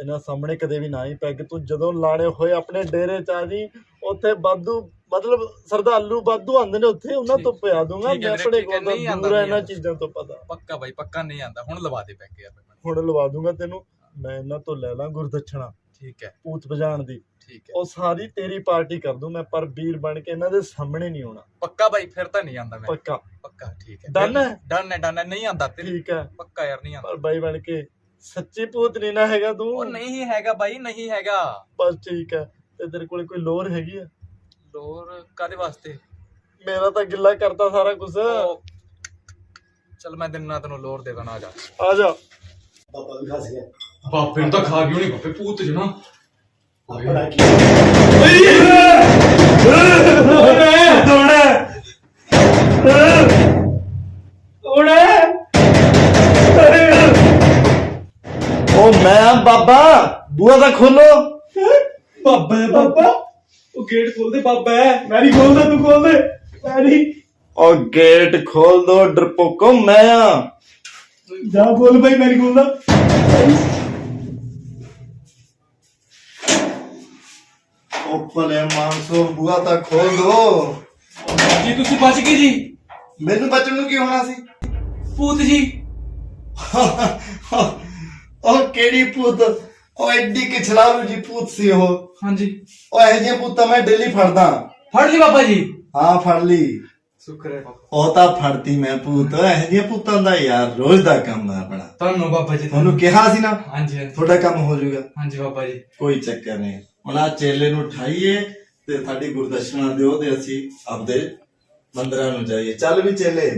ਇਹਨਾਂ ਸਾਹਮਣੇ ਕਦੇ ਵੀ ਨਾ ਹੀ ਪੈਗ। ਤੂੰ ਜਦੋਂ ਲਾਣੇ ਹੋਏ ਆਪਣੇ ਡੇਰੇ ਚ ਆ ਜੀ ਉੱਥੇ ਬਾਦੂ ਮਤਲਬ ਸਰਦਾਲੂ ਬਾਦੂ ਆਂਦੇ ਨੇ ਉੱਥੇ ਉਹਨਾਂ ਤੋਂ ਪਿਆ ਦੂੰਗਾ। ਠੀਕ ਹੈ ਮੈਂ ਵੀਰੇ, ਆਪਣੇ ਠੀਕ ਹੈ, ਕੋਲ ਨਹੀਂ ਆਉਂਦਾ, ਦੂਰ ਆ ਨਹੀਂ ਇਹਨਾਂ। ਚੀਜ਼ਾਂ ਤੋਂ ਪਤਾ। ਪੱਕਾ ਬਾਈ ਪੱਕਾ ਨਹੀਂ ਆਂਦਾ ਹੁਣ ਲਵਾ ਦੇ ਪੈਗ ਯਾਰ। ਹੁਣ ਲਵਾ ਦੂੰਗਾ ਤੈਨੂੰ। ਮੈਂ ਇਹਨਾਂ ਤੋਂ ਲੈ ਲਾਂ ਗੁਰਦੱਛਣਾ। ਠੀਕ ਹੈ। ਭੂਤ ਵਜਾਣ ਦੀ। ਠੀਕ ਹੈ। ਉਹ ਸਾਰੀ ਤੇਰੀ ਪਾਰਟੀ ਕਰ ਦੂੰ ਮੈਂ ਪਰ ਵੀਰ ਬਣ ਕੇ ਇਹਨਾਂ ਦੇ ਸਾਹਮਣੇ ਨਹੀਂ ਆਉਣਾ। ਪੱਕਾ ਬਾਈ ਫਿਰ ਤਾਂ ਨਹੀਂ ਆਂਦਾ ਮੈਂ। ਪੱਕਾ। ਪੱਕਾ ਠੀਕ ਹੈ। ਹੈ? ਡਨ ਹੈ ਡਨ ਹੈ ਨਹੀਂ ਆਂਦਾ ਤੇ ਠੀਕ ਹੈ। ਪੱਕਾ ਯਾਰ ਨਹੀਂ ਆਂਦਾ ਪਰ ਬਾਈ ਬਣ ਕੇ ਸੱਚੀ ਭੂਤ ਨਹੀਂ ਨਾ ਹੈਗਾ ਉਹ ਤੂੰ ਨਹੀਂ ਹੈਗਾ ਬਾਈ ਨਹੀਂ ਹੈਗਾ। ਬਸ ਠੀਕ ਹੈ। ਤੇ ਤੇਰੇ ਕੋਲ ਕੋਈ ਲੋਰ ਹੈਗੀ ਆ ਲੋਰ ਕਾਦੇ ਵਾਸਤੇ? ਮੇਰਾ ਤਾਂ ਗਿੱਲਾ ਕਰਤਾ ਸਾਰਾ ਕੁਝ ਉਹ ਚਲ ਮੈਂ ਦਿਨ ਨਾਲ ਤੈਨੂੰ ਲੋਰ ਦੇ ਦੇਣਾ ਆ ਜਾ। ਆ ਜਾ। ਪਾਪਾ ਵੀ ਫਸ ਗਿਆ ਬਾਪੇ ਨੂੰ ਤਾਂ ਖਾ ਗਿਓ ਨਹੀਂ ਬਾਪੇ ਭੂਤ ਜਣਾ। ਬੜਾ ਕੀ ਉਹ ਮੈਂ ਆ ਬਾਬਾ ਬੂਆ ਦਾ ਖੋਲੋ। ਬਾਬਾ ਹੈ ਬਾਬਾ ਉਹ ਗੇਟ ਖੋਲ ਦੇ ਬਾਬਾ ਹੈ ਮੈਂ ਨਹੀਂ ਖੋਲਦਾ ਤੂੰ ਖੋਲ ਦੇ ਮੈਂ ਨਹੀਂ। ਉਹ ਗੇਟ ਖੋਲ ਦੋ ਡਰਪੋਕੋ ਮੈਂ ਆ। ਜਾ ਖੋਲ ਭਾਈ ਮੈਂ ਨਹੀਂ ਖੋਲਦਾ। ਭਲੇ ਮਾਨਸੋ ਬੂਆ ਤਾਂ ਖੋਲ ਦੋ। ਜੀ ਤੁਸੀਂ ਬਚ ਗਏ ਜੀ। ਮੈਨੂੰ ਬਚਣ ਨੂੰ ਕੀ ਹੋਣਾ ਸੀ? ਭੂਤ ਜੀ। ਉਹ ਕਿਹੜੀ ਪੁੱਤ ਉਹ ਐਡੀ ਕਿਛਲਾਰੂ ਜੀ ਪੁੱਤ ਸੀ ਉਹ। ਹਾਂਜੀ। ਉਹ ਇਹੋ ਜਿਹੀਆਂ ਪੁੱਤਾਂ ਮੈਂ ਡੇਲੀ ਫੜਦਾ। ਫੜ ਲਈ ਬਾਬਾ ਜੀ। ਹਾਂ ਫੜ ਲਈ। ਸ਼ੁਕਰ ਹੈ। ਬਾਬਾ ਉਹ ਤਾਂ ਫੜਤੀ ਮੈਂ ਭੂਤ। ਇਹੋ ਜਿਹੀਆਂ ਪੁੱਤਾਂ ਦਾ ਯਾਰ ਰੋਜ਼ ਦਾ ਕੰਮ ਹੈ ਆਪਣਾ। ਤੁਹਾਨੂੰ ਬਾਬਾ ਜੀ ਤੁਹਾਨੂੰ ਕਿਹਾ ਸੀ ਨਾ? ਹਾਂਜੀ ਹਾਂਜੀ। ਤੁਹਾਡਾ ਕੰਮ ਹੋ ਜਾਊਗਾ। ਹਾਂਜੀ ਬਾਬਾ ਜੀ। ਕੋਈ ਚੱਕਰ ਨਹੀਂ। ਹੁਣ ਆ ਚੇਲੇ ਨੂੰ ਉਠਾਈਏ ਤੇ ਸਾਡੀ ਗੁਰਦਸ਼ਨਾ ਦਿਓ ਤੇ ਅਸੀਂ ਆਪਦੇ ਮੰਦਰਾਂ ਨੂੰ ਜਾਈਏ। ਚੱਲ ਵੀ ਚੇਲੇ।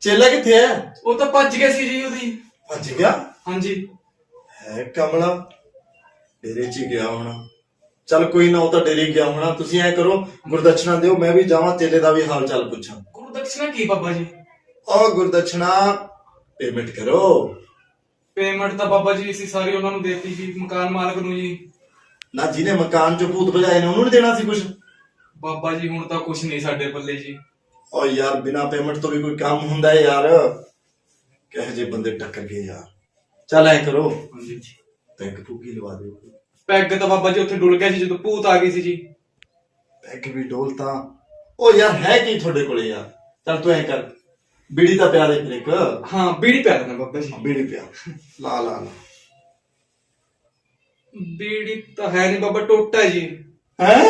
ਚੇਲਾ ਕਿੱਥੇ ਹੈ? ਉਹ ਤਾਂ ਭੱਜ ਗਿਆ ਸੀ ਜੀ ਉਹਦੀ। ਭੱਜ ਗਿਆ? ਹਾਂਜੀ। ਹੈ ਕਮਲਾ ਡੇਰੇ 'ਚ ਹੀ ਗਿਆ ਹੋਣਾ। ਚੱਲ ਕੋਈ ਨਾ ਉਹ ਤਾਂ ਡੇਰੇ ਗਿਆ ਹੋਣਾ। ਤੁਸੀਂ ਐ ਕਰੋ ਗੁਰਦਸ਼ਨਾ ਦਿਓ ਮੈਂ ਵੀ ਜਾਵਾਂ ਚੇਲੇ ਦਾ ਵੀ ਹਾਲ ਚਾਲ ਪੁੱਛਾਂ। ਗੁਰੂ ਦਕਸ਼ਨਾ ਕੀ ਬਾਬਾ ਜੀ? ਉਹ ਗੁਰਦਸ਼ਨਾ ਪੇਮੈਂਟ ਕਰੋ। ਪੇਮੈਂਟ ਤਾਂ ਬਾਬਾ ਜੀ ਅਸੀਂ ਸਾਰੀ ਉਹਨਾਂ ਨੂੰ ਦੇਤੀ ਜੀ ਮਕਾਨ ਮਾਲਕ ਨੂੰ ਜੀ। ਨਾ ਜਿਹਨੇ ਮਕਾਨ 'ਚ ਭੂਤ ਭਜਾਏ ਨੇ ਉਹਨੂੰ ਨਹੀਂ ਦੇਣਾ ਸੀ ਕੁਝ ਬਾਬਾ ਜੀ ਹੁਣ ਤਾਂ ਕੁਝ ਨਹੀਂ ਸਾਡੇ ਪੱਲੇ ਜੀ। ਓ ਯਾਰ ਬਿਨਾ ਪੇਮੈਂਟ ਤੋਂ ਵੀ ਕੋਈ ਕੰਮ ਹੁੰਦਾ ਹੈ ਯਾਰ। ਕਹੇ ਜੇ ਬੰਦੇ ਟੱਕਰ ਗਏ ਯਾਰ। ਚੱਲ ਐ ਕਰੋ। ਹਾਂਜੀ। ਪੈਗ ਪੂਗੀ ਲਵਾ ਦਿਓ। ਪੈਗ ਤਾਂ ਬਾਬਾ ਜੀ ਉੱਥੇ ਡੁੱਲ ਗਿਆ ਸੀ ਜਦੋਂ ਭੂਤ ਆ ਗਈ ਸੀ ਜੀ। ਪੈਗ ਵੀ ਡੋਲਤਾ। ਓ ਯਾਰ ਹੈ ਕੀ ਤੁਹਾਡੇ ਕੋਲੇ ਯਾਰ? ਚੱਲ ਤੂੰ ਐ ਕਰ। ਬੀੜੀ ਦਾ ਪਿਆ ਦੇ ਫਿਰ ਇੱਕ? ਹਾਂ ਬੀੜੀ ਪੈ ਦੇਣਾ ਬਾਬਾ ਜੀ। ਬੀੜੀ ਪਿਆ ਲਾ ਲਾ ਲਾ। ਬੀੜੀ ਤਾਂ ਹੈ ਨਹੀਂ ਬਾਬਾ ਟੋਟਾ ਜੀ। ਹੈ?